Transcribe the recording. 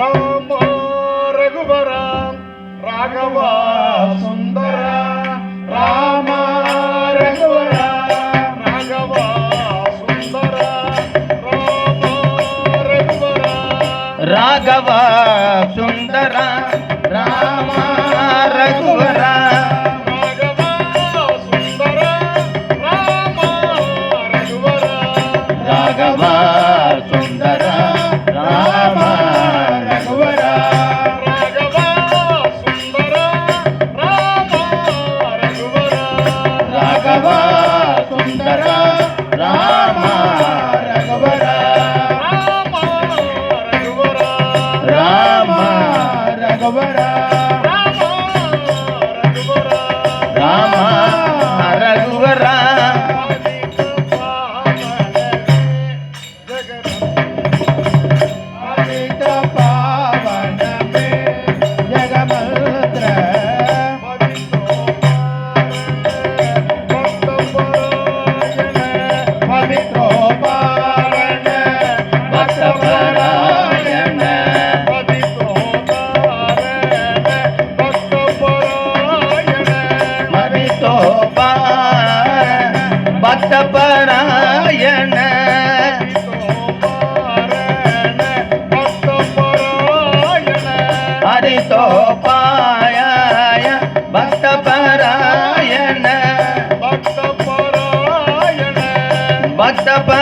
Rama రఘువర Raghava Sundara Rama రఘువర Raghava Sundara Rama రఘువర. Raghava Sundara Rama రఘువర. Raghava Sundara Será பட்டப்பராயண ஹரிதோபாய பட்டப்பராயண பட்டப்பராயண பட்டப்ப